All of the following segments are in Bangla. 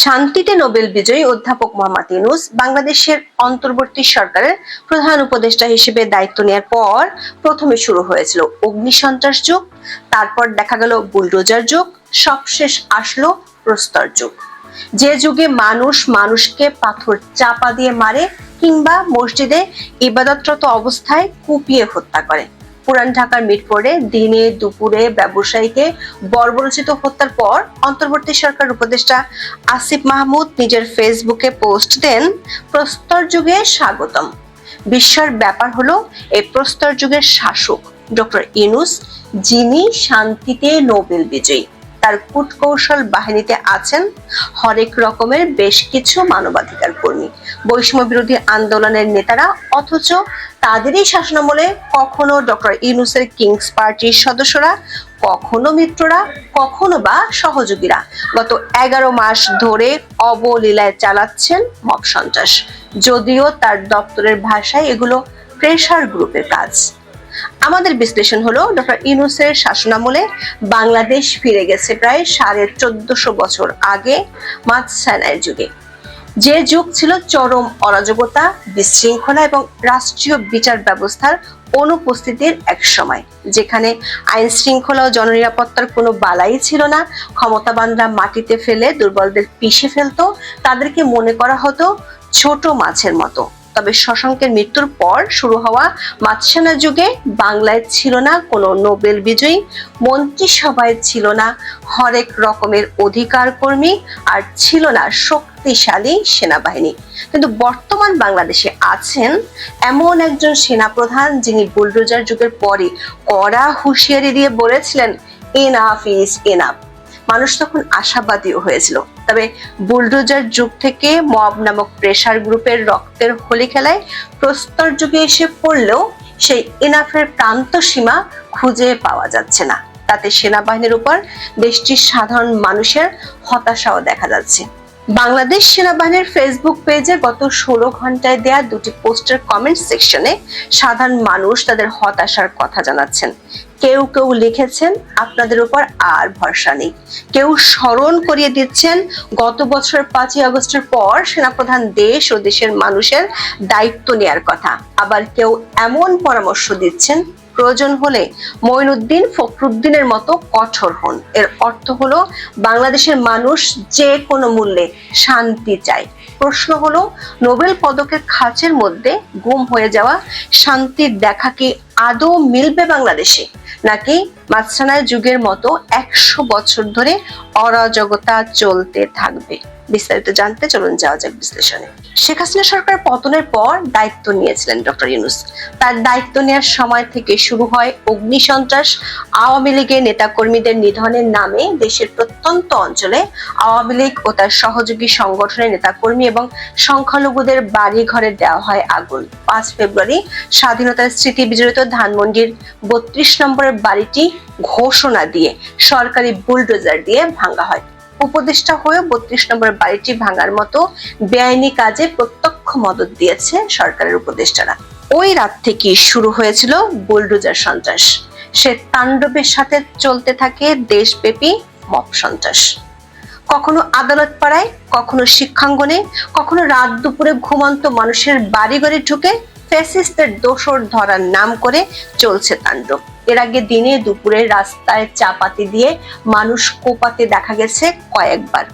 শান্তিতে নোবেল বিজয়ী অধ্যাপক মোহাম্মদ ইউনুস বাংলাদেশের অন্তর্বর্তী সরকারের প্রধান উপদেষ্টা হিসেবে দায়িত্ব নেওয়ার পর প্রথমে শুরু হয়েছিল অগ্নিসন্ত্রাস যুগ, তারপর দেখা গেল বুলডোজার যুগ, সবশেষ আসলো প্রস্তর যুগ। যে যুগে মানুষ মানুষকে পাথর চাপা দিয়ে মারে কিংবা মসজিদে ইবাদতরত অবস্থায় কুপিয়ে হত্যা করে পুরান ঢাকার মিটফোর্ডে দিনে দুপুরে ব্যবসায়ীকে বর্বরচিত হত্যার পর অন্তর্বর্তী সরকার উপদেষ্টা আসিফ মাহমুদ নিজের ফেসবুকে পোস্ট দেন, প্রস্তর যুগে স্বাগতম। বিশ্বের ব্যাপার হলো, এই প্রস্তর যুগের শাসক ডক্টর ইনুস, যিনি শান্তিতে নোবেল বিজয়ী। তার কূটকৌশল বাহিনীতে আছেন হরেক রকমের বেশ কিছু মানবাধিকার কর্মী। বৈষম্য বিরোধী আন্দোলনের নেতারা, অথচ তাদেরই শাসনামলে কখনো ডক্টর ইউনুসের কিংস পার্টির সদস্যরা, কখনো মিত্ররা, কখনো বা সহযোগীরা গত এগারো মাস ধরে অবলীলায় চালাচ্ছেন মব সন্ত্রাস। যদিও তার দপ্তরের ভাষায় এগুলো প্রেশার গ্রুপের কাজ। আমাদের বিশ্লেষণ হলো ডক্টর ইউনুসের শাসনামলে বাংলাদেশ ফিরে গেছে প্রায় সাড়ে চোদ্দশো বছর আগে মাতসানায়ের যুগে। যে যুগ ছিল চরম অরাজকতা, বিশৃঙ্খলা এবং রাষ্ট্রীয় বিচার ব্যবস্থার অনুপস্থিতির এক সময়, যেখানে আইন শৃঙ্খলা ও জননিরাপত্তার কোনো বালাই ছিল না। ক্ষমতাবানরা মাটিতে ফেলে দুর্বলদের পিষে ফেলতো, তাদেরকে মনে করা হতো ছোট মাছের মতো। তবে শশাঙ্কের মৃত্যুর পর শুরু হওয়া মাতসানা যুগে বাংলায় ছিল না কোনো নোবেল বিজয়ী মন্ত্রিসভায় ছিল না হরেক রকমের অধিকার কর্মী আর ছিল না শক্তিশালী সেনাবাহিনী। কিন্তু বর্তমান বাংলাদেশে আছেন এমন একজন সেনাপ্রধান যিনি বুলডোজার যুগের পরে কড়া হুঁশিয়ারি দিয়ে বলেছিলেন এনাফ ইজ এনাফ মানুষ তখন আশাবাদীও হয়েছিল। তবে বুলডোজার যুগ থেকে মব নামক প্রেশার গ্রুপের রক্তের হোলি খেলায় প্রস্তর যুগে এসে পড়লেও সেই ইনাফের প্রান্ত সীমা খুঁজে পাওয়া যাচ্ছে না। তাতে সেনাবাহিনীর উপর দেশটির সাধারণ মানুষের হতাশাও দেখা যাচ্ছে। বাংলাদেশ সেনাবাহিনীর ফেসবুক পেজে গত ষোলো ঘন্টায় দেয়া দুটি পোস্টের কমেন্ট সেকশনে সাধারণ মানুষ তাদের হতাশার কথা জানাচ্ছেন। কেউ কেউ লিখেছেন, আপনাদের উপর আর ভরসা নেই। কেউ স্মরণ করিয়ে দিচ্ছেন, গত বছর পাঁচই আগস্টের পর সেনাপ্রধান দেশ ও দেশের মানুষের দায়িত্ব নেয়ার কথা। আবার কেউ এমন পরামর্শ দিচ্ছেন প্রয়োজন হলে মঈনুদ্দিন ফখরুদ্দিনের মতো কঠোর হন। এর অর্থ হলো, বাংলাদেশের মানুষ যে কোনো মূল্যে শান্তি চায়। প্রশ্ন হলো, নোবেল পদকের খাঁচের মধ্যে গুম হয়ে যাওয়া শান্তির দেখা কি আদৌ মিলবে বাংলাদেশে? নাকি মাতসানায় যুগের মতো একশো বছর ধরে অরাজকতা চলতে থাকবে? বিস্তারিত জানতে চলুন যাওয়া যাক বিশ্লেষণে। শেখ হাসিনা সরকার পতনের পর দায়িত্ব নিয়েছিলেন ডক্টর ইউনুস। তার দায়িত্ব নেওয়ার সময় থেকে শুরু হয় অগ্নিসন্ত্রাস। আওয়ামী লীগের নেতাকর্মীদের নিধনের নামে দেশের প্রত্যন্ত অঞ্চলে আওয়ামী লীগ ও তার সহযোগী সংগঠনের নেতাকর্মী এবং সংখ্যালঘুদের বাড়ি ঘরে দেওয়া হয় আগুন। পাঁচ ফেব্রুয়ারি স্বাধীনতার স্মৃতি বিজড়িত ধানমন্ডির বত্রিশ নম্বরের বাড়িটি ঘোষণা দিয়ে সরকারি বুলডোজার দিয়ে ভাঙা হয়। উপদেষ্টা হয়ে বত্রিশ নম্বর বাড়িটি ভাঙার মতো বেআইনি কাজে প্রত্যক্ষ মদত দিয়েছে সরকারের উপদেষ্টারা। ওই রাত থেকে শুরু হয়েছিল বুলডোজার সন্ত্রাস। সে তাণ্ডবের সাথে চলতে থাকে দেশব্যাপী মপ সন্ত্রাস। কখনো আদালত পাড়ায় কখনো শিক্ষাঙ্গনে, কখনো রাত দুপুরে ঘুমন্ত মানুষের বাড়ি ঘরে ঢুকে ফ্যাসিস্টদের দোসর ধরার নাম করে চলছে তাণ্ডব। এর আগে দিনে দুপুরে রাস্তায় চাপাতি দিয়ে মানুষ কোপাতে দেখা গেছে কয়েকবার।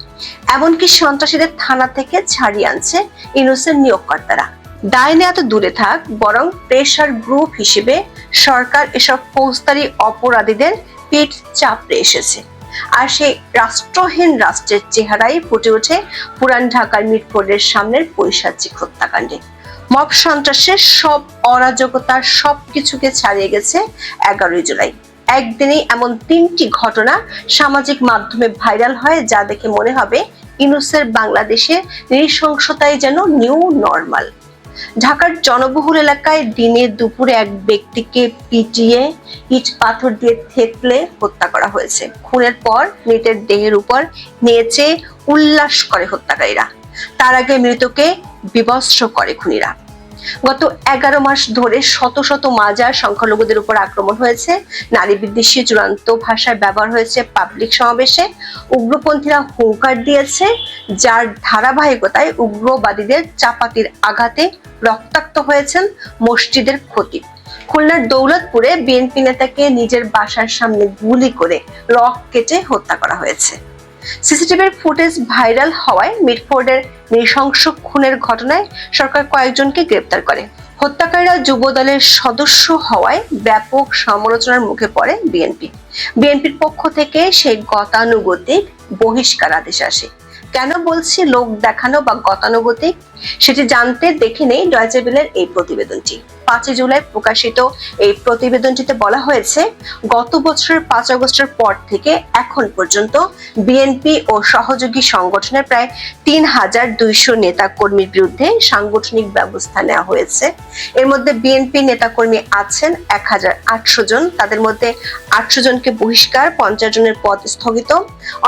এমনকি সন্ত্রাসীদের থানা থেকে ছাড়িয়ে আনছে ইনোসেন্ট নিয়োগকর্তারা। দায় এত দূরে থাক, বরং প্রেশার গ্রুপ হিসেবে সরকার এসব ফৌজদারি অপরাধীদের পেট চাপড়ে এসেছে। আর সেই রাষ্ট্রহীন রাষ্ট্রের চেহারাই ফুটে ওঠে পুরান ঢাকার মিটফোর্ডের সামনের পৈশাচিক হত্যাকাণ্ডে। মব সন্ত্রাসের সব অরাজকতা সব কিছুকে ছাড়িয়ে গেছে এগারোই জুলাই। একদিনেই এমন তিনটি ঘটনা সামাজিক মাধ্যমে ভাইরাল হয় যা দেখে মনে হবে ইনুসের বাংলাদেশে নৃশংসতাই যেন নিউ নর্মাল। ঢাকার জনবহুল এলাকায় দিনে দুপুরে এক ব্যক্তিকে পিটিয়ে ইট পাথর দিয়ে থেতলে হত্যা করা হয়েছে। খুনের পর মৃতের দেহের উপর নেচে উল্লাস করে হত্যাকারীরা। তার আগে মৃতকে বিবস্ত্র করে খুনিরা। গত এগারো মাস ধরে শত শত মাজার সংখ্যালঘুদের উপর আক্রমণ হয়েছে। নারী বিদ্বেষী চূড়ান্ত ভাষার ব্যবহার হয়েছে পাবলিক সমাবেশে। উগ্রপন্থীরা হুঙ্কার দিয়েছে, যার ধারাবাহিকতায় উগ্রবাদীদের চাপাতির আঘাতে রক্তাক্ত হয়েছেন মসজিদের ক্ষতি খুলনার দৌলতপুরে বিএনপি নেতাকে নিজের বাসার সামনে গুলি করে রক কেটে হত্যা করা হয়েছে। সিসিটিভির ফুটেজ ভাইরাল হওয়ায় মিডফোর্ডের নৃশংস খুনের ঘটনায় সরকার কয়েকজনকে গ্রেপ্তার করে। হত্যাকারীরা যুব দলের সদস্য হওয়ায় ব্যাপক সমালোচনার মুখে পড়ে বিএনপি। বিএনপির পক্ষ থেকে সেই গতানুগতিক বহিষ্কার আদেশ আসে। কেন বলছি লোক দেখানো বা গতানুগতিক? সেটি জানতে দেখে নেই ডয়চে বেলের এই প্রতিবেদনটি। পাঁচই জুলাই প্রকাশিত এই প্রতিবেদনটিতে বলা হয়েছে, গত বছরের পাঁচ আগস্টের পর থেকে এখন পর্যন্ত বিএনপি ও সহযোগী সংগঠনের প্রায় তিন হাজার দুইশো নেতা কর্মীর বিরুদ্ধে সাংগঠনিক ব্যবস্থা নেওয়া হয়েছে। এর মধ্যে বিএনপি নেতাকর্মী আছেন এক হাজার আটশো জন, তাদের মধ্যে আটশো জনকে বহিষ্কার, পঞ্চাশ জনের পদ স্থগিত,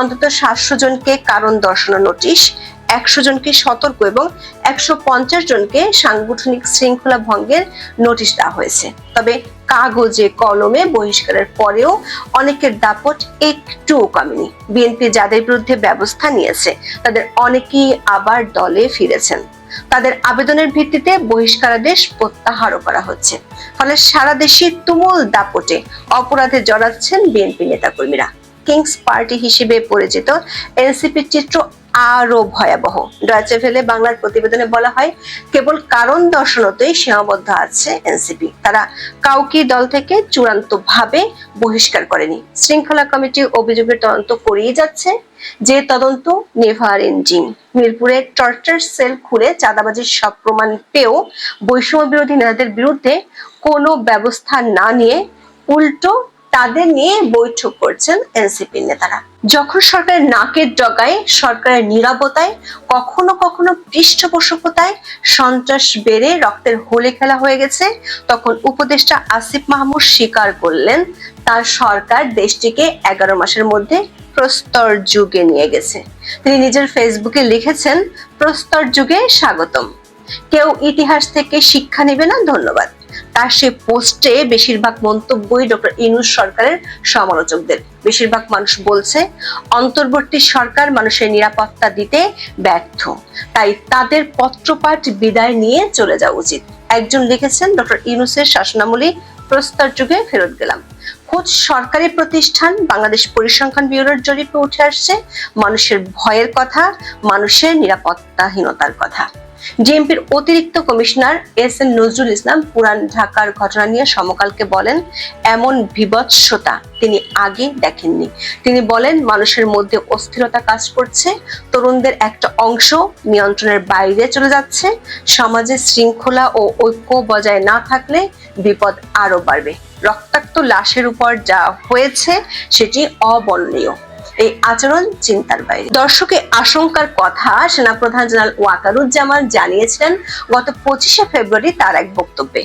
অন্তত সাতশো জনকে কারণ দর্শানোর নোটিশ, একশো জনকে সতর্ক এবং একশো পঞ্চাশ জনকে সাংগঠনিক শৃঙ্খলা ভঙ্গের নোটিশ দেওয়া হয়েছে। তবে কাগজে কলমে বহিষ্কারের পরেও অনেকের দাপট একটুও কমেনি। বিএনপি যাদের বিরুদ্ধে ব্যবস্থা নিয়েছে, তাদের অনেকেই আবার দলে ফিরেছেন। তাদের আবেদনের ভিত্তিতে বহিষ্কারাদেশ প্রত্যাহারও করা হচ্ছে। ফলে সারা দেশে তুমুল দাপটে অপরাধে জড়াচ্ছেন বিএনপি নেতাকর্মীরা। কিংস পার্টি হিসেবে পরিচিত এনসিপির চিত্র আরও ভয়াবহ। ডয়চে ভেলে বাংলার প্রতিবেদনে বলা হয়, কেবল কারণ দর্শনতেই সীমাবদ্ধ আছে এনসিপি। তারা কাউকে দল থেকে চূড়ান্ত ভাবে বহিষ্কার করেনি। শৃঙ্খলা কমিটি অভিযোগের তদন্ত করিয়ে যাচ্ছে যে তদন্ত নেভার এন্ডিং মিরপুরে টর্চার সেল খুলে চাঁদাবাজির সব প্রমাণ পেয়েও বৈষম্য বিরোধী নেতাদের বিরুদ্ধে কোনো ব্যবস্থা না নিয়ে উল্টো তাদের নিয়ে বৈঠক করছেন এনসিপির নেতারা। যখন সরকারের নাকের ডগায়, সরকারের নিরাপত্তায়, কখনো কখনো পৃষ্ঠপোষকতায় সন্ত্রাস বেড়ে রক্তের হোলে খেলা হয়ে গেছে, তখন উপদেষ্টা আসিফ মাহমুদ স্বীকার করলেন, তার সরকার দেশটিকে এগারো মাসের মধ্যে প্রস্তর যুগে নিয়ে গেছে। তিনি নিজের ফেসবুকে লিখেছেন, প্রস্তর যুগে স্বাগতম। কেউ ইতিহাস থেকে শিক্ষা নেবে না, ধন্যবাদ। তার সে পোস্টে বেশিরভাগ মন্তব্যই ডক্টর ইনুস সরকারের সমালোচকদের। বেশিরভাগ মানুষ বলছে, অন্তর্বর্তী সরকার মানুষের নিরাপত্তা দিতে ব্যর্থ। তাই তাদের পত্রপাঠ বিদায় নিয়ে চলে যাওয়া উচিত। একজন লিখেছেন ডক্টর ইনুসের শাসনামলী প্রস্তর যুগে ফেরত গেলাম। খোঁজ সরকারি প্রতিষ্ঠান বাংলাদেশ পরিসংখ্যান ব্যুরোর জরিপে উঠে আসছে, মানুষের ভয়ের কথা, মানুষের নিরাপত্তাহীনতার কথা। ডিএমপির অতিরিক্ত commissioner S N Nazrul Islam পুরান ঢাকার ঘটনা নিয়ে সমকালকে বলেন, এমন বিভৎসতা তিনি আগে দেখেননি। তিনি বলেন, মানুষের মধ্যে অস্থিরতা কাজ করছে, তরুণদের একটা অংশ নিয়ন্ত্রণের বাইরে চলে যাচ্ছে, সমাজে শৃঙ্খলা ও ঐক্য বজায় না থাকলে বিপদ আরও বাড়বে। রক্তাক্ত লাশের উপর যা হয়েছে, সেটি অবর্ণনীয়। এই আচরণ চিন্তার বাইরে। দর্শকের আশঙ্কার কথা সেনাপ্রধান জেনারেল ওয়াকারুজ্জামান জানিয়েছিলেন, গত পঁচিশে ফেব্রুয়ারি তার এক বক্তব্যে।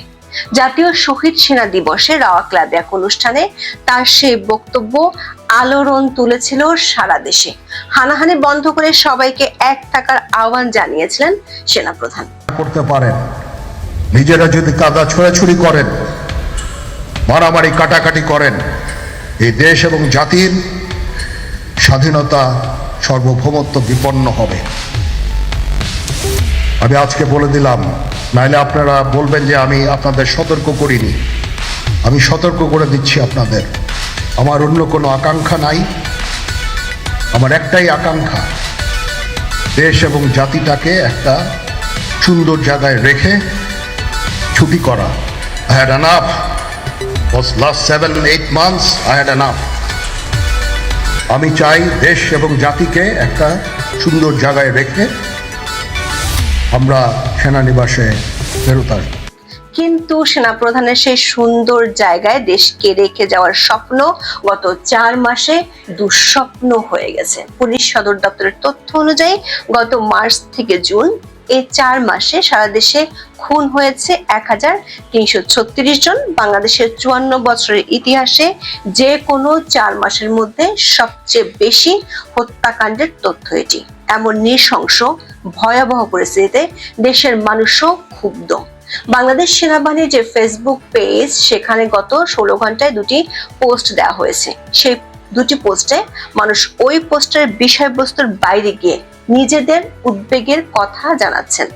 জাতীয় শহীদ সেনা দিবসে রাওয়া ক্লাবে এক অনুষ্ঠানে তার সেই বক্তব্য আলোড়ন তুলেছিল সারা দেশে। হানাহানি বন্ধ করে সবাইকে এক থাকার আহ্বান জানিয়েছিলেন সেনাপ্রধান। করতে পারেন। নিজেরা যদি কাদা ছোড়াছুড়ি করেন, মারামারি কাটাকাটি করেন, এই দেশ এবং জাতির স্বাধীনতা সার্বভৌমত্ব বিপন্ন হবে। আমি আজকে বলে দিলাম নাইলে আপনারা বলবেন যে আমি আপনাদের সতর্ক করিনি। আমি সতর্ক করে দিচ্ছি আপনাদের। আমার অন্য কোনো আকাঙ্ক্ষা নাই। আমার একটাই আকাঙ্ক্ষা, দেশ এবং জাতিটাকে একটা সুন্দর জায়গায় রেখে ছুটি করা। I had enough was last seven, eight months, I had enough. আমি চাই দেশ এবং জাতিকে একটা সুন্দর জায়গায় রেখে আমরা সেনানিবাসে ফেরত আসব। কিন্তু সেনাপ্রধানের সেই সুন্দর জায়গায় দেশকে রেখে যাওয়ার স্বপ্ন গত চার মাসে দুঃস্বপ্ন হয়ে গেছে। পুলিশ সদর দপ্তরের তথ্য অনুযায়ী, গত মার্চ থেকে জুন এই চার মাসে সারা দেশে খুন হয়েছে এক হাজার তিনশো ছত্রিশ জন। বাংলাদেশের চুয়ান্ন বছরের ইতিহাসে যে কোনো চার মাসের মধ্যে সবচেয়ে বেশি হত্যাকাণ্ডের তথ্য এটি। এমন নৃশংস, ভয়াবহ পরিস্থিতিতে দেশের মানুষও ক্ষুব্ধ। বাংলাদেশ সেনাবাহিনীর যে ফেসবুক পেজ সেখানে গত ষোলো ঘন্টায় দুটি পোস্ট দেওয়া হয়েছে। সেই দুটি পোস্টে মানুষ ওই পোস্টের বিষয়বস্তুর বাইরে গিয়ে নিজেদের উদ্বেগের কথা জানাচ্ছেন।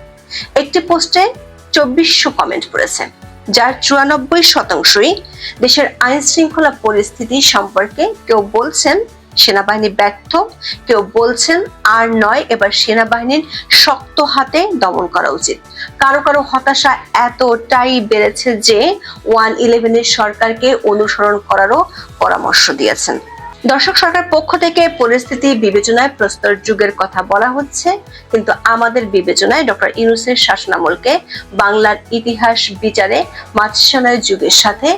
একটি পোস্টে চব্বিশশো কমেন্ট পড়েছে, যার চুরানব্বই শতাংশই দেশের আইন শৃঙ্খলা পরিস্থিতি সম্পর্কে কেউ বলছেন সেনাবাহিনী ব্যর্থ। কেউ বলছেন আর নয়, এবার সেনাবাহিনীর শক্ত হাতে দমন করা উচিত। কারও কারও হতাশা এতটাই বেড়েছে যে ওয়ান ইলেভেনের সরকারকে অনুসরণ করারও পরামর্শ দিয়েছেন। দর্শক সরকার পক্ষ থেকে পরিস্থিতি বিবেচনায় প্রস্তর যুগের কথা বলা হচ্ছে, কিন্তু আমাদের বিবেচনায় ডক্টর ইউনুসের শাসনামলকে বাংলার ইতিহাস বিচারে মাতৃসানায় যুগের সাথে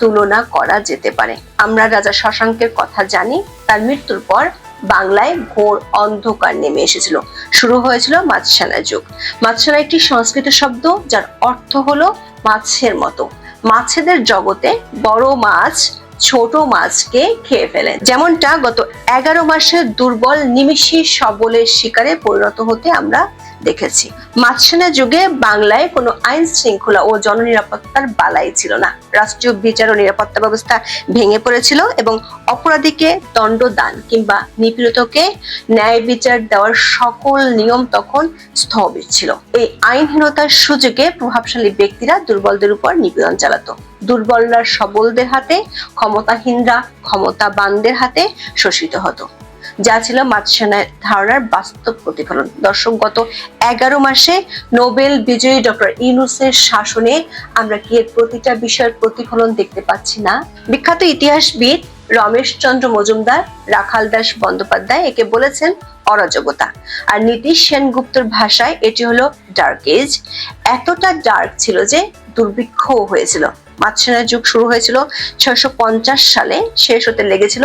তুলনা করা যেতে পারে। আমরা রাজা শশাঙ্কের কথা জানি, তার মৃত্যুর পর বাংলায় ঘোর অন্ধকার নেমে এসেছিল। শুরু হয়েছিল মাছসানা যুগ। মাছসানা একটি সংস্কৃত শব্দ, যার অর্থ হলো মাছের মতো। মাছেদের জগতে বড় মাছ ছোট মাছকে খেয়ে ফেলে। যেমনটা গত এগারো মাসে দুর্বল নিমিষি সবলের শিকারে পরিণত হতে আমরা দেখেছি। মাঝখানে যুগে বাংলায় কোনো আইন শৃঙ্খলা ও জননিরাপত্তার বালাই ছিল না। রাষ্ট্রীয় বিচার ও নিরাপত্তা ব্যবস্থা ভেঙে পড়েছিল এবং অপরাধীকে দণ্ডদান কিংবা নিপীড়িতকে ন্যায় বিচার দেওয়ার সকল নিয়ম তখন স্থবির ছিল। এই আইনহীনতার সুযোগে প্রভাবশালী ব্যক্তিরা দুর্বলদের উপর নিপীড়ন চালাতো। দুর্বলরা সবলদের হাতে, ক্ষমতাহীনরা ক্ষমতাবানদের হাতে শোষিত হতো। যা ছিল মাতসেনার ধারণার বাস্তব প্রতিফলন। দর্শক, গত এগারো মাসে নোবেল বিজয়ী ডক্টর ইউনুসের শাসনে আমরা কি এর প্রতিটা বিষয়ের প্রতিফলন দেখতে পাচ্ছি না? বিখ্যাত ইতিহাসবিদ রমেশ চন্দ্র মজুমদার, রাখাল দাস বন্দ্যোপাধ্যায় একে বলেছেন অরাজকতা। আর নীতিশ সেনগুপ্তর ভাষায় এটি হলো ডার্ক এজ এতটা ডার্ক ছিল যে দুর্ভিক্ষ হয়েছিল। মাতসেনার যুগ শুরু হয়েছিল ছয়শো পঞ্চাশ সালে, শেষ হতে লেগেছিল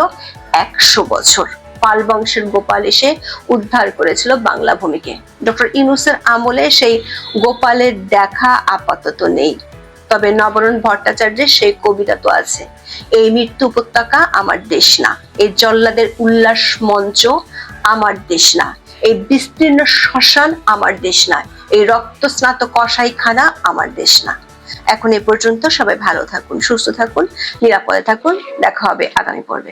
একশো বছর। পাল বংশের গোপাল এসে উদ্ধার করেছিল বাংলা ভূমিকে। ডক্টর ইনুসের আমলে সেই গোপালের দেখা আপাতত নেই। তবে নবরণ ভট্টাচার্যের সেই কবিতা তো আছে, এই মৃত্যু উপত্যকা আমার দেশ না, এই জল্লাদের উল্লাস মঞ্চ আমার দেশ না, এই বিস্তীর্ণ শ্মশান আমার দেশ না, এই রক্ত রক্তস্নাত কসাইখানা আমার দেশ না। এখন এ পর্যন্ত সবাই ভালো থাকুন, সুস্থ থাকুন, নিরাপদে থাকুন, দেখা হবে আগামী পর্বে।